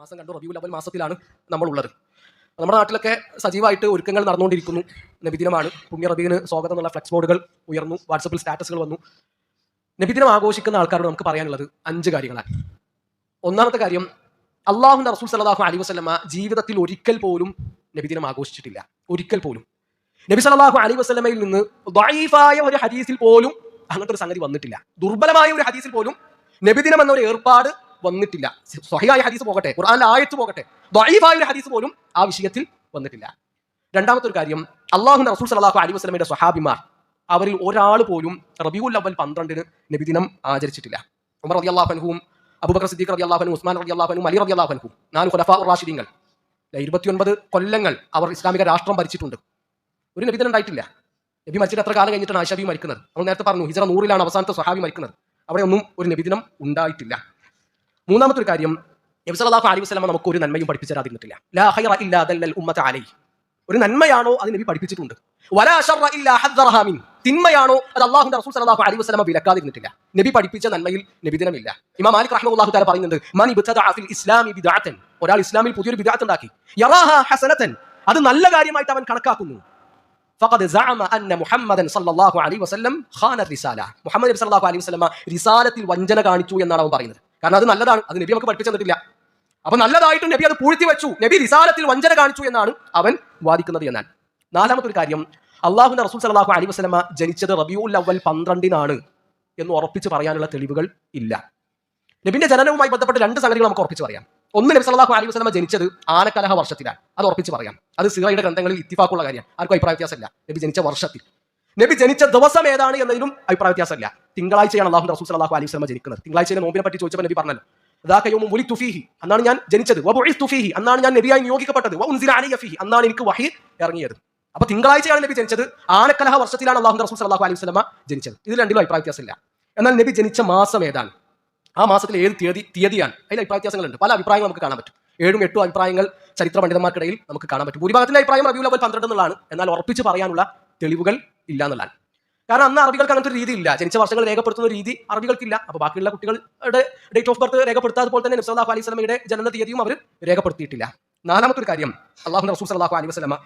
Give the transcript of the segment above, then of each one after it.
മാസം കണ്ടു റബിയുൽ അവൽ മാസത്തിലാണ് നമ്മളുള്ളത്. നമ്മുടെ നാട്ടിലൊക്കെ സജീവമായിട്ട് ഒരുക്കങ്ങൾ നടന്നുകൊണ്ടിരിക്കുന്നു. നബിദിനമാണ്. പുണ്യ റബീന് സ്വാഗതം എന്നുള്ള ഫ്ലെക്സ് ബോർഡുകൾ ഉയർന്നു. വാട്സപ്പിൽ സ്റ്റാറ്റസുകൾ വന്നു. നബിദിനം ആഘോഷിക്കുന്ന ആൾക്കാരോട് നമുക്ക് പറയാനുള്ളത് അഞ്ച് കാര്യങ്ങളാണ്. ഒന്നാമത്തെ കാര്യം അള്ളാഹുന്റെ റസൂൽ സലാഹു അലി വസ്ലമ ജീവിതത്തിൽ ഒരിക്കൽ പോലും നബിദിനം ആഘോഷിച്ചിട്ടില്ല. ഒരിക്കൽ പോലും. നബി സലാഹു അലി വസ്ലമയിൽ നിന്ന് ദൈഫായ ഒരു ഹദീസിൽ പോലും അങ്ങനത്തെ ഒരു സംഗതി വന്നിട്ടില്ല. ദുർബലമായ ഒരു ഹദീസിൽ പോലും നബിദിനം എന്ന ഒരു ഏർപ്പാട് വന്നിട്ടില്ല. സ്വഹിയായ ഹദീസ് പോകട്ടെ ഖുർആനിലെ ആയത്ത് പോകട്ടെ ദൈവായ ഒരു ഹദീസ് പോലും ആ വിഷയത്തിൽ വന്നിട്ടില്ല. രണ്ടാമത്തെ ഒരു കാര്യം അള്ളാഹു റസൂൽ സലാഹു അലി വസ്ലമിന്റെ സ്വഹാബിമാർ അവരിൽ ഒരാൾ പോലും റബിയുൽ അവൽ പന്ത്രണ്ടിന് നബിദിനം ആചരിച്ചിട്ടില്ല. ഉമർ റബി അൻഹുവും അബൂബക്കർ സിദ്ദീഖ് റബി അൻഹു ഉസ്മാൻ റബി അൻഹു അലി റബി അൻഹു നാല് ഖുലഫാ റാഷിദീങ്ങൾ. ഇരുപത്തിയൊൻപത് കൊല്ലങ്ങൾ അവർ ഇസ്ലാമിക രാഷ്ട്രം ഭരിച്ചിട്ടുണ്ട്. ഒരു നബിദിനം ഉണ്ടായിട്ടില്ല. നബി മരിച്ചിട്ട് എത്ര കാലം കഴിഞ്ഞിട്ടാണ് ആശാബി മരിക്കുന്നത്? നമ്മൾ നേരത്തെ പറഞ്ഞു ഹിജറ നൂറിലാണ് അവസാനത്തെ സ്വഹാബി മരിക്കുന്നത്. അവിടെ ഒന്നും ഒരു നബിദിനം ഉണ്ടായിട്ടില്ല. മൂന്നാമത്തെ ഒരു കാര്യം നബി സല്ലല്ലാഹു അലൈഹി വസല്ലമ നമുക്ക് ഒരു നന്മയും പഠിപ്പിച്ചു തരാതിരുന്നിട്ടില്ല ലാ ഹൈറ ഇല്ലാ ദല്ലൽ ഉമ്മത അലൈഹി. ഒരു നന്മയാണോ അത് നബി പഠിപ്പിച്ചിട്ടുണ്ട്. വലാ ശർറ ഇല്ലാ ഹദ്ദറഹ മിൻ. തിന്മയാണോ അത് അള്ളാഹു റസൂൽ സല്ലല്ലാഹു അലൈഹി വസല്ലമ വിലക്കാതിരുന്നിട്ടില്ല. നബി പഠിപ്പിച്ച നന്മയിൽ നബിദിനമില്ല ഇമാം മാലിക് റഹ്മത്തുള്ളാഹു തആല പറയുന്നുണ്ട് മൻ ഇബ്തദഅ ഇസ്ലാമി ബിദഅതൻ ഒരാൾ ഇസ്ലാമിൽ പുതിയൊരു ബിദഅത്ത് ഉണ്ടാക്കി. യറാഹ ഹസനതൻ. അത് നല്ല കാര്യമായിട്ട് അവൻ കണക്കാക്കുന്നു. ഫഖദ് സഅമ അന്ന മുഹമ്മദൻ സല്ലല്ലാഹു അലൈഹി വസല്ലം ഖാന റിസാല. മുഹമ്മദ് صلى സല്ലല്ലാഹു അലൈഹി وسلم റിസാലത്തിൽ വഞ്ചന കാണിച്ചു എന്നാണ് അവൻ പറയുന്നത്. കാരണം അത് നല്ലതാണ്. അത് നബി നമുക്ക് പഠിപ്പിച്ചു തന്നിട്ടില്ല. അപ്പൊ നല്ലതായിട്ടും നബി അത് പൂഴ്ത്തി വെച്ചു. നബി റിസാലത്തിൽ വഞ്ചന കാണിച്ചു എന്നാണ് അവൻ വാദിക്കുന്നത് എന്നാൽ. നാലാമത്തെ ഒരു കാര്യം അള്ളാഹുന്റെ റസൂൽ സലാഹു അലി വസ്ലമ ജനിച്ചത് റബിയുൽ അവൽ പന്ത്രണ്ടിനാണ് എന്ന് ഉറപ്പിച്ച് പറയാനുള്ള തെളിവുകൾ ഇല്ല. നബിന്റെ ജനനവുമായി ബന്ധപ്പെട്ട രണ്ട് സംഗതികൾ നമുക്ക് ഉറപ്പിച്ച് പറയാം. ഒന്ന് നബി സല്ലല്ലാഹു അലി വസ്ലമ ജനിച്ചത് ആനക്കലഹ വർഷത്തിലാണ്. അത് ഉറപ്പിച്ച് പറയാം. അത് സിറയുടെ ഗ്രന്ഥങ്ങളിൽ ഇത്തിഫാക്കുള്ള കാര്യം ആർക്കും അഭിപ്രായ വ്യത്യാസമില്ല. നബി ജനിച്ച വർഷത്തിൽ. നബി ജനിച്ച ദിവസം ഏതാണ് എന്നതിലും അഭിപ്രായ വ്യത്യാസമില്ല. തിങ്കളാഴ്ചയാണ് അള്ളാഹു റസൂൽ അള്ളാഹു അലൈഹി സ്വലമ ജനിക്കുന്നത്. തിങ്കളാഴ്ചയിലെ നോമ്പിനെ പറ്റി ചോദിച്ചപ്പോൾ നബി പറഞ്ഞല്ലോ തുഫീഹി അന്നാണ് ഞാൻ ജനിച്ചത്. തുഫീഹി അന്നാണ് ഞാൻ നബിയായി നിയോഗിക്കപ്പെട്ടത്. വ അന്നാണ് എനിക്ക് വഹി ഇറങ്ങിയത്. അപ്പൊ തിങ്കളാഴ്ചയാണ് നബി ജനിച്ചത്. ആനക്കലഹ വർഷത്തിലാണ് അള്ളാഹു റസൂൽ അള്ളാഹു അലൈഹി സ്വലമ ജനിച്ചത്. ഇതിൽ രണ്ടിലും അഭിപ്രായ വ്യത്യാസമില്ല. എന്നാൽ നബി ജനിച്ച മാസം ഏതാണ്? ആ മാസത്തിൽ ഏത് തീയതി തീയതിയാണ്? അതിൽ അഭിപ്രായ വ്യത്യാസങ്ങളുണ്ട്. പല അഭിപ്രായങ്ങൾ നമുക്ക് കാണാൻ പറ്റും. ഏഴും എട്ടും അഭിപ്രായങ്ങൾ ചരിത്ര പണ്ഡിതന്മാർക്കിടയിൽ നമുക്ക് കാണാൻ പറ്റും. ഭൂരിഭാഗത്തിന്റെ അഭിപ്രായം റബിയുൽ അവൽ പന്ത്രണ്ട് എന്നുള്ളതാണ്. എന്നാൽ ഉറപ്പിച്ച് പറയാനുള്ള തെളിവുകൾ ഇല്ല എന്നുള്ളതാണ്. കാരണം അന്ന് അറബികൾക്ക് അങ്ങനത്തെ ഒരു രീതി ഇല്ല ജനിച്ച വർഷങ്ങൾ രേഖപ്പെടുത്തുന്ന രീതി അറബികൾക്കില്ല. അപ്പോൾ ബാക്കിയുള്ള കുട്ടികളുടെ ഡേറ്റ് ഓഫ് ബർത്ത് രേഖപ്പെടുത്താതെ പോലെ തന്നെ നബ്സല്ലാഹു അലൈഹി സ്വലമയുടെ ജനന തീയതിയും അവർ രേഖപ്പെടുത്തിയിട്ടില്ല. നാലാമത്തെ ഒരു കാര്യം അള്ളാഹു റസൂൽ സലാഹു അലൈഹി വസ്ലമ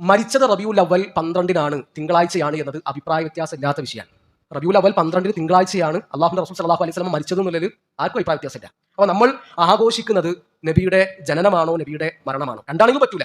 മരിച്ചത് റബിയുൽ അവൽ പന്ത്രണ്ടിനാണ് തിങ്കളാഴ്ചയാണ് എന്നത് അഭിപ്രായ വ്യത്യാസം ഇല്ലാത്ത വിഷയമാണ്. റബിയുൽ അവൽ പന്ത്രണ്ടിന് തിങ്കളാഴ്ചയാണ് അള്ളാഹു റസൂൽ സലാഹു അലൈഹി സ്വലം മരിച്ചത് എന്നുള്ളത് ആർക്കും അഭിപ്രായ വ്യത്യാസമില്ല. അപ്പോൾ നമ്മൾ ആഘോഷിക്കുന്നത് നബിയുടെ ജനനമാണോ നബിയുടെ മരണമാണോ? രണ്ടാണെങ്കിലും പറ്റൂല.